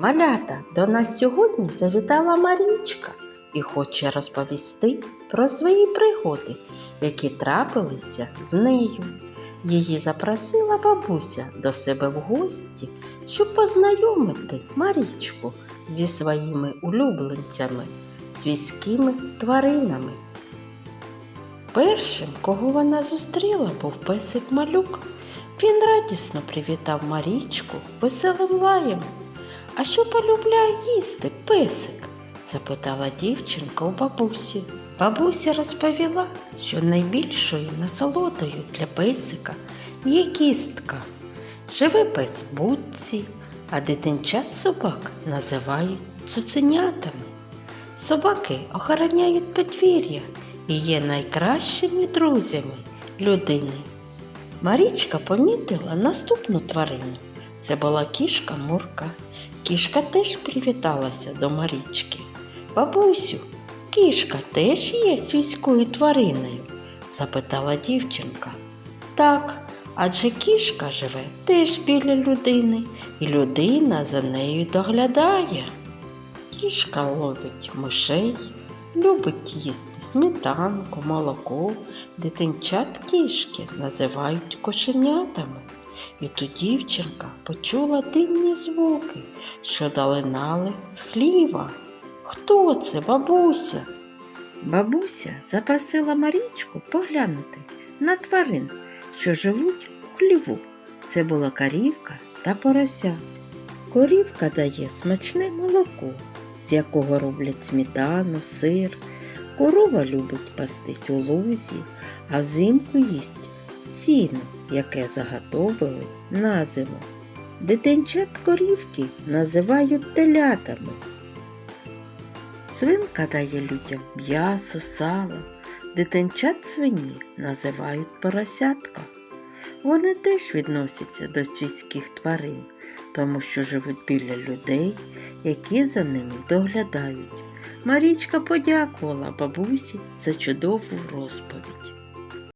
Малята, до нас сьогодні завітала Марічка і хоче розповісти про свої пригоди, які трапилися з нею. Її запросила бабуся до себе в гості, щоб познайомити Марічку зі своїми улюбленцями, свійськими тваринами. Першим, кого вона зустріла, був песик малюк. Він радісно привітав Марічку веселим лаєм. А що полюбляє їсти песик? запитала дівчинка у бабусі. Бабуся розповіла, що найбільшою насолодою для песика є кістка. Живе пес будці, а дитинчат собак називають цуценятами. Собаки охороняють подвір'я і є найкращими друзями людини. Марічка помітила наступну тварину. Це була кішка Мурка. Кішка теж привіталася до Марічки. Бабусю, кішка теж є свійською твариною? запитала дівчинка. Так, адже кішка живе теж біля людини, і людина за нею доглядає. Кішка ловить мишей, любить їсти сметанку, молоко, дитинчат кішки називають кошенятами. І тут дівчинка почула дивні звуки, що долинали з хліва. Хто це, бабуся? Бабуся запросила Марічку поглянути на тварин, що живуть у хліву. Це була корівка та порося. Корівка дає смачне молоко, з якого роблять сметану, сир. Корова любить пастись у лузі, а взимку їсть сіно, яке заготовили на зиму. Дитинчат корівки називають телятами. Свинка дає людям м'ясо, сало, дитинчат свині називають поросятка. Вони теж відносяться до свійських тварин, тому що живуть біля людей, які за ними доглядають. Марічка подякувала бабусі за чудову розповідь.